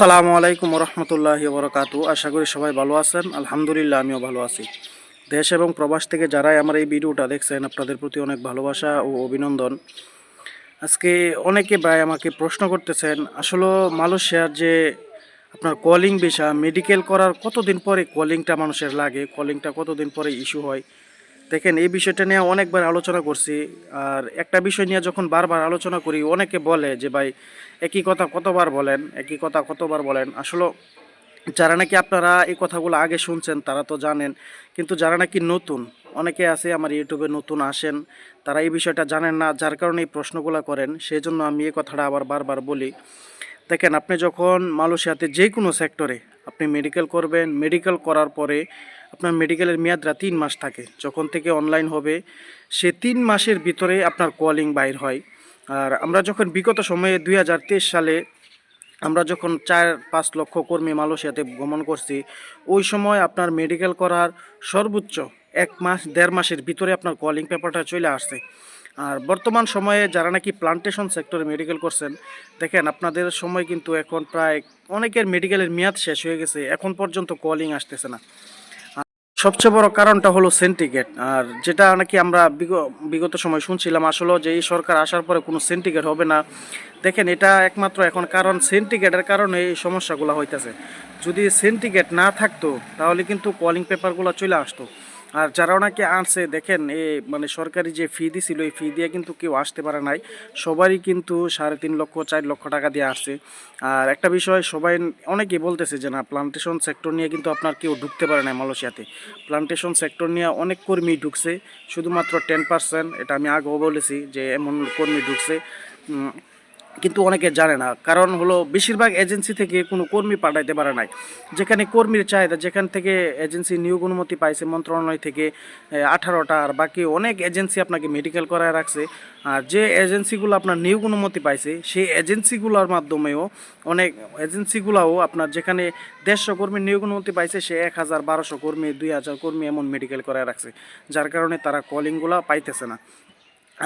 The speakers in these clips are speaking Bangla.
আসসালামু আলাইকুম রহমতুল্লাহি বরকাতু আশা করি সবাই ভালো আছেন। আলহামদুলিল্লাহ, আমিও ভালো আছি। দেশ এবং প্রবাস থেকে যারাই আমার এই ভিডিওটা দেখছেন, আপনাদের প্রতি অনেক ভালোবাসা ও অভিনন্দন। আজকে অনেকে ভাই আমাকে প্রশ্ন করতেছেন, আসলে মালয়েশিয়ার যে আপনার কলিং ভিসা মেডিকেল করার কতদিন পরে কলিংটা মানুষের লাগে? কলিংটা কতদিন পরে ইস্যু হয়? দেখেন, এই বিষয়টা নিয়ে অনেকবার আলোচনা করছি। আর একটা বিষয় নিয়ে যখন বারবার আলোচনা করি, অনেকে বলে যে, ভাই, একই কথা কতবার বলেন? একই কথা কতবার বলেন? আসলে যারা নাকি আপনারা এই কথাগুলো আগে শুনছেন, তারা তো জানেন। কিন্তু যারা নাকি নতুন, অনেকে আছে আমার ইউটিউবে নতুন আসেন, তারা এই বিষয়টা জানেন না, যার কারণে এই প্রশ্নগুলো করেন। সেই জন্য আমি এই কথাটা আবার বারবার বলি। দেখেন, আপনি যখন মালয়েশিয়াতে যে কোনো সেক্টরে আপনি মেডিকেল করবেন মেডিকেল করার পরে আপনার মেডিকেলের মেয়াদরা তিন মাস থাকে। যখন থেকে অনলাইন হবে, সে তিন মাসের ভিতরে আপনার কলিং বাইর হয়। আর আমরা যখন বিগত সময়ে দুই হাজার তেইশ সালে আমরা যখন চার পাঁচ লক্ষ কর্মী মালয়েশিয়াতে ভ্রমণ করছি, ওই সময় আপনার মেডিকেল করার সর্বোচ্চ এক মাস, দেড় মাসের ভিতরে আপনার কলিং পেপারটা চলে আসছে। আর বর্তমান সময়ে যারা নাকি প্লান্টেশন সেক্টরে মেডিকেল করছেন, দেখেন আপনাদের সময় কিন্তু এখন প্রায় অনেকের মেডিকেলের মেয়াদ শেষ হয়ে গেছে, এখন পর্যন্ত কলিং আসতেছে না। সবচেয়ে বড় কারণটা হলো সেন্টিগেট আর যেটা নাকি আমরা বিগ- বিগত সময় শুনছিলাম আসলে যে এই সরকার আসার পরে কোনো সেন্টিগেট হবে না। দেখেন, এটা একমাত্র এখন কারণ সেন্টিগেটের কারণে এই সমস্যাগুলো হইতেছে। যদি সেন্টিগেট না থাকতো, তাহলে কিন্তু কলিং পেপারগুলো চলে আসতো। আর যারা ওনাকে আনছে, দেখেন, এ মানে সরকারি যে ফি দিছিল, এই ফি দিয়ে কিন্তু কেউ আসতে পারে নাই। সবারই কিন্তু সাড়ে তিন লক্ষ, চার লক্ষ টাকা দিয়ে আসছে। আর একটা বিষয়, সবাই অনেকেই বলতেছে যে, না প্লান্টেশন সেক্টর নিয়ে কিন্তু আপনার কেউ ঢুকতে পারে না মালয়েশিয়াতে। প্লান্টেশন সেক্টর নিয়ে অনেক কর্মী ঢুকছে, শুধুমাত্র টেন পার্সেন্ট এটা আমি আগেও বলেছি যে, এমন কর্মী ঢুকছে। কিন্তু অনেকে জানে না। কারণ হলো বেশিরভাগ এজেন্সি থেকে কোনো কর্মী পাঠাইতে পারে নাই। যেখানে কর্মীর চাহিদা, যেখান থেকে এজেন্সি নিয়োগ অনুমতি পাইছে মন্ত্রণালয় থেকে আঠারোটা আর বাকি অনেক এজেন্সি আপনাকে মেডিকেল করায় রাখছে। আর যে এজেন্সিগুলো আপনার নিয়োগ অনুমতি পাইছে, সেই এজেন্সিগুলোর মাধ্যমেও অনেক এজেন্সিগুলোও আপনার যেখানে দেড়শো কর্মী নিয়োগ অনুমতি পাইছে, সে এক হাজার বারোশো কর্মী, দুই হাজার কর্মী এমন মেডিকেল করায় রাখছে। যার কারণে তারা কলিংগুলো পাইতেছে না।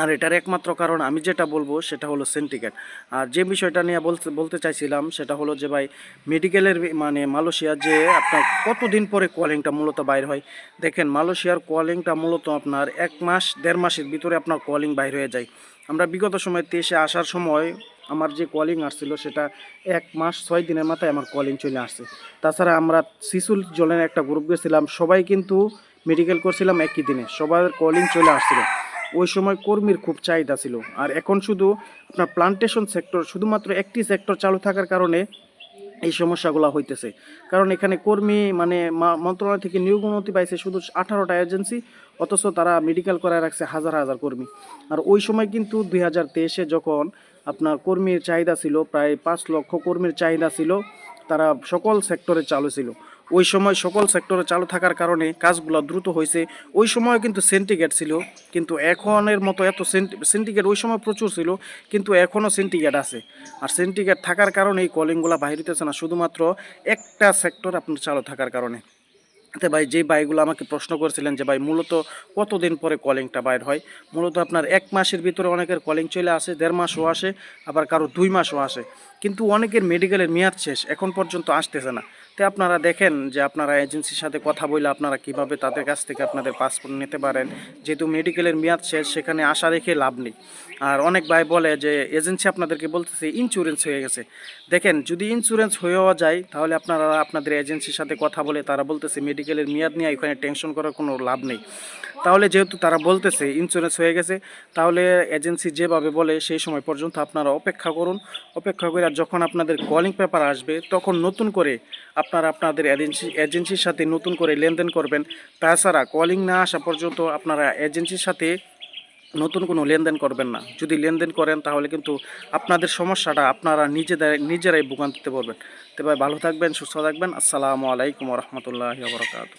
আর এটার একমাত্র কারণ আমি যেটা বলব সেটা হলো সেন্টিকেট আর যে বিষয়টা নিয়ে বলতে বলতে চাইছিলাম সেটা হলো যে ভাই, মেডিকেলের মানে মালয়েশিয়া যে আপনার কতদিন পরে কলিংটা মূলত বাইর হয়? দেখেন, মালয়েশিয়ার কলিংটা মূলত আপনার এক মাস, দেড় মাসের ভিতরে আপনার কলিং বাইর হয়ে যায়। আমরা বিগত সময় দেশে আসার সময় আমার যে কলিং আসছিল সেটা এক মাস, ছয় দিনের মাথায় আমার কলিং চলে আসছে। তাছাড়া আমরা শিশুর জলের একটা গ্রুপ গেছিলাম, সবাই কিন্তু মেডিকেল করছিলাম একই দিনে, সবার কলিং চলে আসছিল। ওই সময় কর্মীর খুব চাহিদা ছিল। আর এখন শুধু আপনার প্লান্টেশন সেক্টর শুধুমাত্র একটি সেক্টর চালু থাকার কারণে এই সমস্যাগুলো হইতেছে। কারণ এখানে কর্মী মানে মন্ত্রণালয় থেকে নিয়োগ অনুমতি পাইছে শুধু আঠারোটা এজেন্সি অথচ তারা মেডিকেল করায় রাখছে হাজার হাজার কর্মী। আর ওই সময় কিন্তু দুই হাজার তেইশে যখন আপনার কর্মীর চাহিদা ছিল, প্রায় পাঁচ লক্ষ কর্মীর চাহিদা ছিল তারা সকল সেক্টরে চালু ছিল। ওই সময় সকল সেক্টরে চালু থাকার কারণে কাজগুলো দ্রুত হয়েছে। ওই সময় কিন্তু সেন্টিগেট ছিল, কিন্তু এখনের মতো এত সেন্টিকেট ওই সময় প্রচুর ছিল, কিন্তু এখনও সেন্টিকেট আছে। আর সেন্টিকেট থাকার কারণে এই কলিংগুলো বাহির হইতেছে না, শুধুমাত্র একটা সেক্টর আপনার চালু থাকার কারণে। তো ভাই যে বাইগুলো আমাকে প্রশ্ন করেছিলেন যে, ভাই, মূলত কতদিন পরে কলিংটা বাইর হয়? মূলত আপনার এক মাসের ভিতরে অনেকের কলিং চলে আসে, দেড় মাসও আসে, আবার কারও দুই মাসও আসে। কিন্তু অনেকের মেডিকেলের মেয়াদ শেষ, এখন পর্যন্ত আসতেছে না। তো আপনারা দেখেন যে আপনারা এজেন্সির সাথে কথা বলে আপনারা কীভাবে তাদের কাছ থেকে আপনাদের পাসপোর্ট নিতে পারেন। যেহেতু মেডিকেলের মেয়াদ শেষ, সেখানে আশা রেখে লাভ নেই। আর অনেক ভাই বলে যে, এজেন্সি আপনাদেরকে বলতেছে ইন্স্যুরেন্স হয়ে গেছে। দেখেন, যদি ইন্স্যুরেন্স হয়েও যায়, তাহলে আপনারা আপনাদের এজেন্সির সাথে কথা বলে তারা বলতেছে মেডিকেলের মেয়াদ নিয়ে এখানে টেনশন করার কোনো লাভ নেই। তাহলে যেহেতু তারা বলতেছে ইন্স্যুরেন্স হয়ে গেছে, তাহলে এজেন্সি যেভাবে বলে, সেই সময় পর্যন্ত আপনারা অপেক্ষা করুন। অপেক্ষা করে আর যখন আপনাদের কলিং পেপার আসবে, তখন নতুন করে আপনারা আপনাদের এজেন্সি এজেন্সির সাথে নতুন করে লেনদেন করবেন। তাছাড়া কলিং না আসা পর্যন্ত আপনারা এজেন্সির সাথে নতুন কোনো লেনদেন করবেন না। যদি লেনদেন করেন তাহলে কিন্তু আপনাদের সমস্যাটা আপনারা নিজেদের, নিজেরাই ভোগান্তিতে পড়বেন। তবে ভালো থাকবেন, সুস্থ থাকবেন। আসসালামু আলাইকুম রহমতুল্লাহ বরকাত